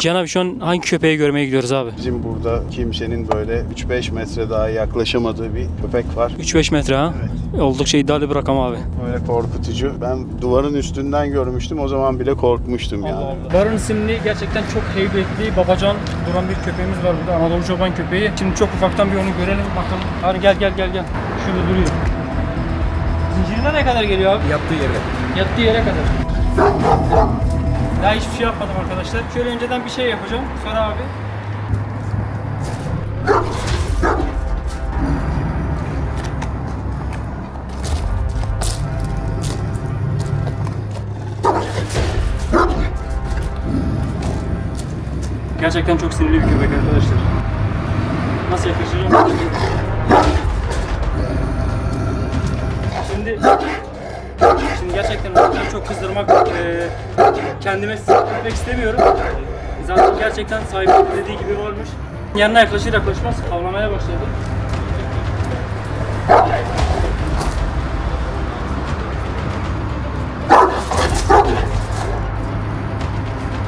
Cihan abi şu an hangi köpeği görmeye gidiyoruz abi? Bizim burada kimsenin böyle 3-5 metre daha yaklaşamadığı bir köpek var. 3-5 metre ha? Oldukça iddialı bir rakam abi. Böyle korkutucu. Ben duvarın üstünden görmüştüm. O zaman bile korkmuştum yani. Baron isimli gerçekten çok heybetli babacan duran bir köpeğimiz var burada. Anadolu çoban köpeği. Şimdi çok ufaktan bir onu görelim bakalım. Hadi gel gel gel gel. Şurada duruyor. Zincirine ne kadar geliyor abi? Yaptığı yere. Yattığı yere kadar. Daha hiçbir şey yapmadım arkadaşlar. Şöyle önceden bir şey yapacağım. Sonra abi. Gerçekten çok sinirli bir köpek arkadaşlar. Nasıl yaklaşacağım? Şimdi Şimdi gerçekten onu çok kızdırmak, eee, kendime sinirlenmek istemiyorum. Zaten gerçekten sahibinin dediği gibi olmuş. Yanına yaklaşır yaklaşmaz havlamaya başladı.